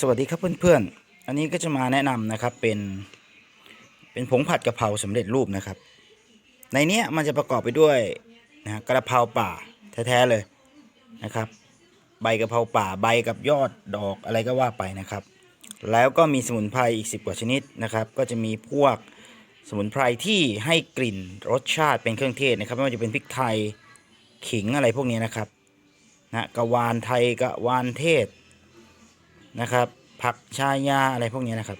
สวัสดีครับเพื่อนๆ อันนี้ก็จะมาแนะนำนะครับเป็น เป็นผงผัดกะเพราสำเร็จรูปนะครับ ในเนี้ยมันจะประกอบไปด้วยนะกระเพราป่าแท้ๆเลยนะครับ ใบกะเพราป่าใบกับยอดดอกอะไรก็ว่าไปนะครับ แล้วก็มีสมุนไพรอีก 10 กว่าชนิดนะครับ ก็จะมีพวกสมุนไพรที่ให้กลิ่นรสชาติเป็นเครื่องเทศนะครับไม่ว่าจะเป็นพริกไทยขิงอะไรพวกนี้นะครับนะกะวานไทยกะวานเทศ นะครับ ผักชายาอะไรพวกนี้นะครับ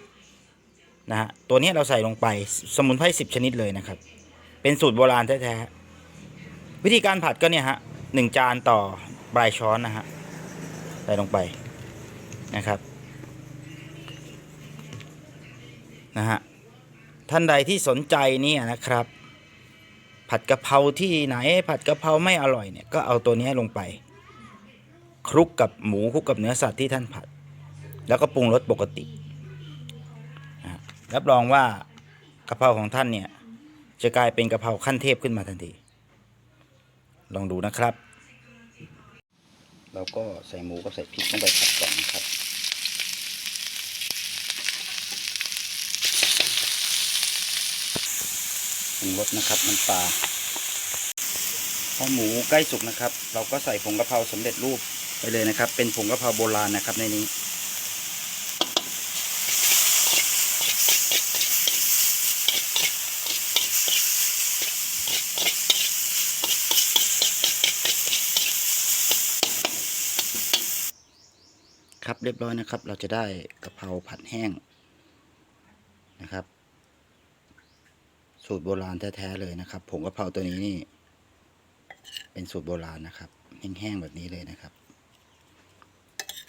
นะฮะตัวนี้เราใส่ลงไปสมุนไพรสิบชนิดเลยนะครับ เป็นสูตรโบราณแท้ๆวิธีการผัดก็เนี่ยฮะหนึ่งจานต่อปลายช้อนนะฮะใส่ลงไปนะครับนะฮะท่านใดที่สนใจนี่นะครับ ผัดกะเพราที่ไหนผัดกะเพราไม่อร่อยเนี่ยก็เอาตัวนี้ลงไปคลุกกับหมูคลุกกับเนื้อสัตว์ที่ท่านผัด แล้วก็ปรุงรสปกติรับรองว่ากะเพราของท่านเนี่ย จะกลายเป็นกะเพราขั้นเทพขึ้นมาทันที ลองดูนะครับ เราก็ใส่หมูกับใส่พริกลงไปผัดก่อนนะครับปรุงรสนะครับน้ำปลาพอหมูใกล้สุกนะครับ เราก็ใส่ผงกะเพราสำเร็จรูปไปเลยนะครับ เป็นผงกะเพราโบราณนะครับในนี้ ครับเรียบร้อยนะครับ เราจะได้กะเพราผัดแห้งนะครับ สูตรโบราณแท้ๆเลยนะครับผงกะเพราตัวนี้นี่ เป็นสูตรโบราณนะครับ แห้งๆแบบนี้เลยนะครับ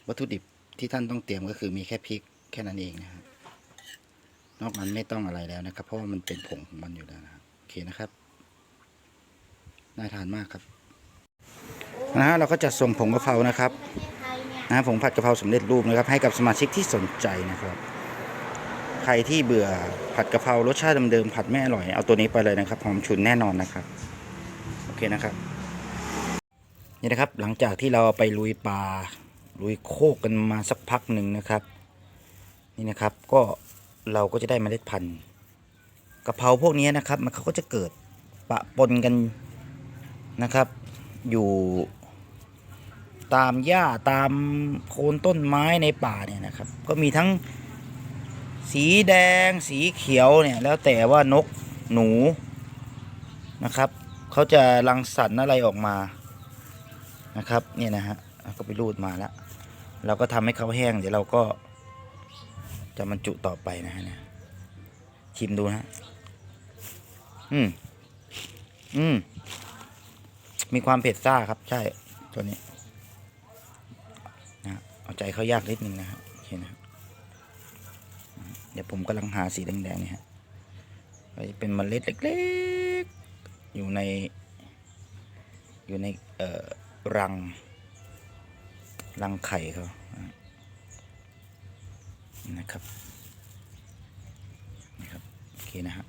วัตถุดิบที่ท่านต้องเตรียมก็คือมีแค่พริกแค่นั้นเองนะครับนอกนั้นไม่ต้องอะไรแล้วนะครับ เพราะว่ามันเป็นผงของมันอยู่แล้วนะครับโอเคนะครับน่าทานมากครับนะฮะเราก็จะส่งผงกะเพรานะครับ นะผงผัดกะเพราสำเร็จรูปนะครับ ให้กับสมาชิกที่สนใจนะครับ ใครที่เบื่อผัดกะเพรารสชาติเดิมๆผัดไม่อร่อยเอาตัวนี้ไปเลยนะครับหอมฉุนแน่นอนนะครับโอเคนะครับนี่นะครับหลังจากที่เราไปลุยป่าลุยโคกกันมาสักพักหนึ่งนะครับ นี่นะครับก็เราก็จะได้เมล็ดพันธุ์กะเพราพวกนี้นะครับ มันเขาก็จะเกิดปะปนกันนะครับ อยู่ ตามหญ้าตามโคนต้นไม้ในป่าเนี่ยนะครับ ก็มีทั้งสีแดงสีเขียวเนี่ยแล้วแต่ว่านกหนูนะครับเขาจะรังสรรค์อะไรออกมานะครับเนี่ยนะฮะก็ไปรูดมาแล้วเราก็ทำให้เขาแห้ง เดี๋ยวเราก็จะบรรจุต่อไปนะฮะเนี่ยชิมดูนะฮะอืมอืมมีความเผ็ดซ่าครับ ใช่ตัวนี้ ใจเขายากนิดนึงนะฮะโอเคนะครับเดี๋ยวผมกำลังหาสีแดงๆนี่ฮะก็จะเป็นเมล็ดเล็กๆ อยู่ใน อยู่ในเอ่อรัง รังไข่เขานะครับ นะครับ โอเคนะฮะ